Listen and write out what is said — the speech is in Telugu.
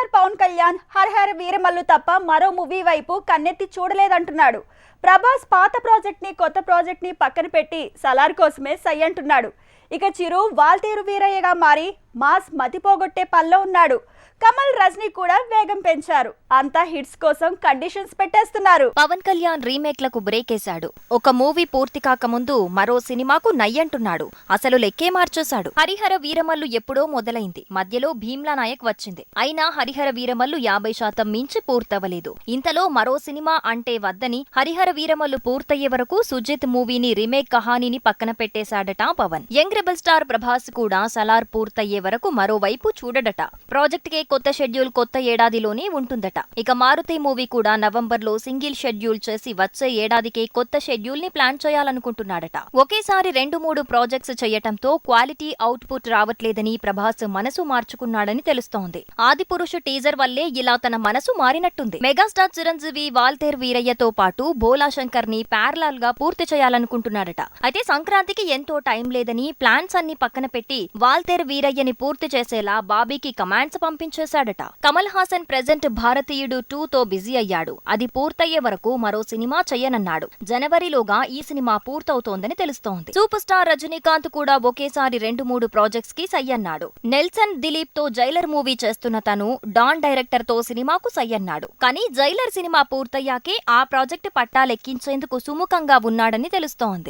స్టార్ పవన్ కళ్యాణ్ హర్ హర్ వీరమల్లు తప్ప మరో మూవీ వైపు కన్నెత్తి చూడలేదంటున్నాడు. ప్రభాస్ పాత ప్రాజెక్ట్ని కొత్త ప్రాజెక్ట్ని పక్కన పెట్టి సలార్ కోసమే సై అంటున్నాడు. ఇక చిరు వాల్తేరు వీరయ్యగా మారి మాస్ మతిపోగొట్టే పనిలో ఉన్నాడు. కమల్ రజనీ కూడా వేగం పెంచారు. అంతా హిట్స్ కోసం కండిషన్స్ పెట్టేస్తున్నారు. పవన్ కళ్యాణ్ రీమేక్లకు బ్రేక్ వేశాడు ఒక మూవీ పూర్తి కాకముందు మరో సినిమాకు నయ్యంటున్నాడు అసలు లెక్కే మార్చేశాడు. హరిహర వీరమల్లు ఎప్పుడో మొదలైంది. మధ్యలో భీమ్లా నాయక్ వచ్చింది. అయినా హరిహర వీరమల్లు యాభై శాతం మించి పూర్తవలేదు ఇంతలో మరో సినిమా అంటే వద్దని హరిహర వీరమల్లు పూర్తయ్యే వరకు సుజిత్ మూవీని రీమేక్ కహానీని పక్కన పెట్టేశాడట Pawan. Young rebel star Prabhas కూడా సలార్ పూర్తయ్యే వరకు మరోవైపు చూడడట. ప్రాజెక్ట్ కే కొత్త షెడ్యూల్ కొత్త ఏడాదిలోనే ఉంటుందట. ఇక మారుతి మూవీ కూడా నవంబర్లో సింగిల్ షెడ్యూల్ చేసి వచ్చే ఏడాదికే కొత్త షెడ్యూల్ని ప్లాన్ చేయాలనుకుంటున్నాడట. ఒకేసారి రెండు మూడు ప్రాజెక్ట్స్ చేయటంతో క్వాలిటీ అవుట్పుట్ రావట్లేదని ప్రభాస్ మనసు మార్చుకున్నాడని తెలుస్తోంది. ఆదిపురుషు టీజర్ వల్లే ఇలా తన మనసు మారినట్టుంది. మెగాస్టార్ చిరంజీవి వాల్తేర్ వీరయ్యతో పాటు బోల్ భోలా శంకర్ని ప్యారలాల్గా పూర్తి చేయాలనుకుంటున్నాడట అయితే సంక్రాంతికి ఎంతో టైం లేదని ప్లాన్స్ అన్ని పక్కన పెట్టి వాల్తేర్ వీరయ్యని పూర్తి చేసేలా బాబీకి కమాండ్స్ పంపించేశాడట. కమల్ హాసన్ ప్రెజెంట్ భారతీయుడు టూ తో బిజీ అయ్యాడు. అది పూర్తయ్యే వరకు మరో సినిమా చెయ్యనన్నాడు జనవరిలోగా ఈ సినిమా పూర్తవుతోందని తెలుస్తోంది. సూపర్ స్టార్ రజనీకాంత్ కూడా ఒకేసారి రెండు మూడు ప్రాజెక్ట్స్కి సయ్యన్నాడు. నెల్సన్ దిలీప్తో జైలర్ మూవీ చేస్తున్న తను డాన్ డైరెక్టర్తో సినిమాకు సయ్యన్నాడు. కానీ జైలర్ సినిమా పూర్తయ్యాకే ఆ ప్రాజెక్ట్ పట్టాలి లెక్కించేందుకు సుముఖంగా ఉన్నాడని తెలుస్తోంది.